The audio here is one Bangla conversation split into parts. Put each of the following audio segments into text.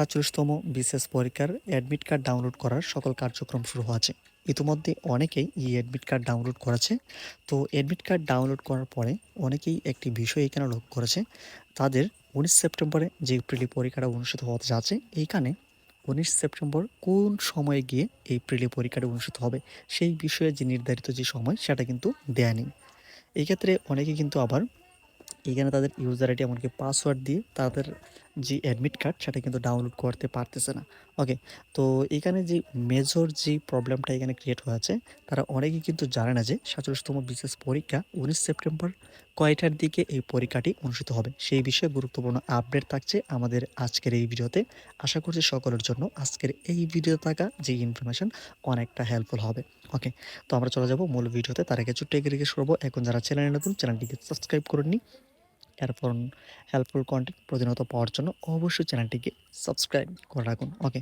সাতচল্লিশতম বিশেষ পরীক্ষার অ্যাডমিট কার্ড ডাউনলোড করার সকল কার্যক্রম শুরু হয়েছে। ইতিমধ্যে অনেকেই এই অ্যাডমিট কার্ড ডাউনলোড করেছে। তো অ্যাডমিট কার্ড ডাউনলোড করার পরে অনেকেই একটি বিষয় এখানে লক্ষ্য করেছে। তাদের উনিশ সেপ্টেম্বরে যে প্রিলি পরীক্ষাটা অনুষ্ঠিত হতে যাচ্ছে, এইখানে উনিশ সেপ্টেম্বর কোন সময়ে গিয়ে এই প্রিলি পরীক্ষাটা অনুষ্ঠিত হবে, সেই বিষয়ে যে নির্ধারিত যে সময়, সেটা কিন্তু দেয়নি এই ক্ষেত্রে অনেকে কিন্তু আবার এখানে তাদের ইউজার আইডি এমনকি পাসওয়ার্ড দিয়ে তাদের যে অ্যাডমিট কার্ড সেটা কিন্তু ডাউনলোড করতে পারতেছে না। ওকে তো এখানে যে মেজর যে প্রবলেমটা এখানে ক্রিয়েট হয়েছে, তারা অনেকেই কিন্তু জানে না যে সাতচল্লিশতম বিশেষ পরীক্ষা উনিশ সেপ্টেম্বর কয়টার দিকে এই পরীক্ষাটি অনুষ্ঠিত হবে। সেই বিষয়ে গুরুত্বপূর্ণ আপডেট থাকছে আমাদের আজকের এই ভিডিওতে। আশা করছি সকলের জন্য আজকের এই ভিডিওতে থাকা যে ইনফরমেশন অনেকটা হেল্পফুল হবে। ওকে তো আমরা চলে যাব মূল ভিডিওতে। তার ছোট্ট এগিয়ে রিকোয়েস্ট করব। এখন যারা চ্যানেলে নতুন চ্যানেলটিকে সাবস্ক্রাইব করে নিই এরপর হেল্পফুল কন্টেন্ট প্রতিনিয়ত পাওয়ার জন্য অবশ্যই চ্যানেলটিকে সাবস্ক্রাইব করে রাখুন ওকে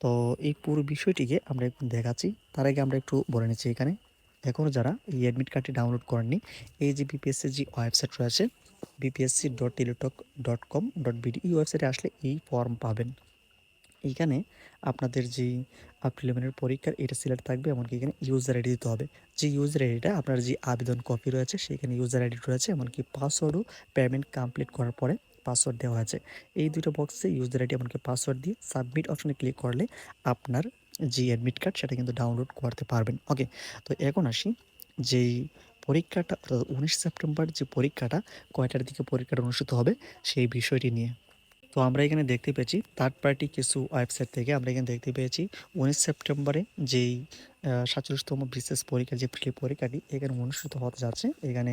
তো এই পুরো বিষয়টিকে আমরা একটু দেখাচ্ছি। তার আগে আমরা একটু বলে নিচ্ছি এখানে। এখনও যারা এই অ্যাডমিট কার্ডটি ডাউনলোড করেননি, এই যে বিপিএসসির যে ওয়েবসাইট রয়েছে BPSC dot Teletalk dot com dot BD এই ওয়েবসাইটে আসলে এই ফর্ম পাবেন। এইখানে আপনাদের যেই প্রিলিমিনারি পরীক্ষার এটা সিলেক্ট থাকবে এমনকি এখানে ইউজার আইডি দিতে হবে। যে ইউজার আইডিটা আপনার যে আবেদন কপি রয়েছে সেখানে ইউজার আইডি রয়েছে এমনকি পাসওয়ার্ডও পেমেন্ট কমপ্লিট করার পরে পাসওয়ার্ড দেওয়া আছে। এই দুটো বক্সে ইউজার আইডি এমনকি পাসওয়ার্ড দিয়ে সাবমিট অপশনে ক্লিক করলে আপনার যে অ্যাডমিট কার্ড সেটা কিন্তু ডাউনলোড করতে পারবেন। ওকে তো এখন আসি যেই পরীক্ষাটা অর্থাৎ উনিশ সেপ্টেম্বর যে পরীক্ষাটা, কয়টার দিকে পরীক্ষাটা অনুষ্ঠিত হবে সেই বিষয়টি নিয়ে। তো আমরা এখানে দেখতে পেয়েছি থার্ড পার্টি কিছু ওয়েবসাইট থেকে আমরা এখানে দেখতে পেয়েছি। উনিশ সেপ্টেম্বরে যেই সাতচল্লিশতম বিশেষ পরীক্ষা যে প্রিলি পরীক্ষাটি এখানে অনুষ্ঠিত হতে যাচ্ছে। এখানে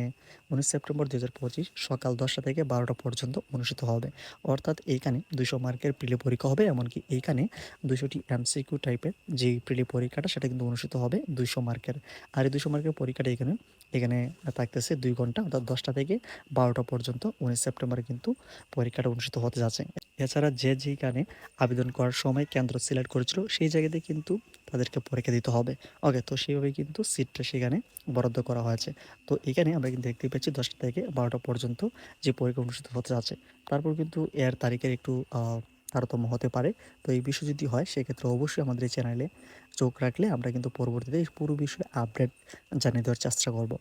উনিশ সেপ্টেম্বর দু হাজার পঁচিশ সকাল দশটা থেকে বারোটা পর্যন্ত অনুষ্ঠিত হবে। অর্থাৎ এইখানে দুশো মার্কের প্রিলি পরীক্ষা হবে, এমনকি এইখানে দুশোটি এমসিকিউ টাইপের যে প্রিলি পরীক্ষাটা, সেটা কিন্তু অনুষ্ঠিত হবে দুইশো মার্কের। আর এই দুশো মার্কের পরীক্ষাটা এখানে এখানে থাকতেছে দুই ঘণ্টা, অর্থাৎ দশটা থেকে বারোটা পর্যন্ত উনিশ সেপ্টেম্বরে কিন্তু পরীক্ষাটা অনুষ্ঠিত হতে যাচ্ছে। এছাড়া যে যেখানে আবেদন করার সময় কেন্দ্র সিলেক্ট করেছিল, সেই জায়গাতে কিন্তু তাদেরকে পরীক্ষা দিতে হবে। ওকে তো সেইভাবে কিন্তু সিটটা সেখানে বরাদ্দ করা হয়েছে। তো এখানে আমরা কিন্তু দেখতে পাচ্ছি দশটা থেকে বারোটা পর্যন্ত যে পরীক্ষা অনুষ্ঠিত হতে যাচ্ছে, তারপর কিন্তু এর তারিখের একটু তারতম্য হতে পারে। তো এই বিষয় যদি হয়, সেক্ষেত্রে অবশ্যই আমাদের এই চ্যানেলে চোখ রাখলে আমরা কিন্তু পরবর্তীতে এই পুরো বিষয়ে আপডেট জানিয়ে দেওয়ার চেষ্টা করব।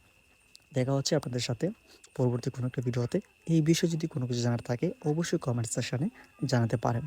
দেখা হচ্ছে আপনাদের সাথে পরবর্তী কোনো একটা ভিডিওতে এই বিষয়ে যদি কোনো কিছু জানার থাকে, অবশ্যই কমেন্ট সেকশানে জানাতে পারেন।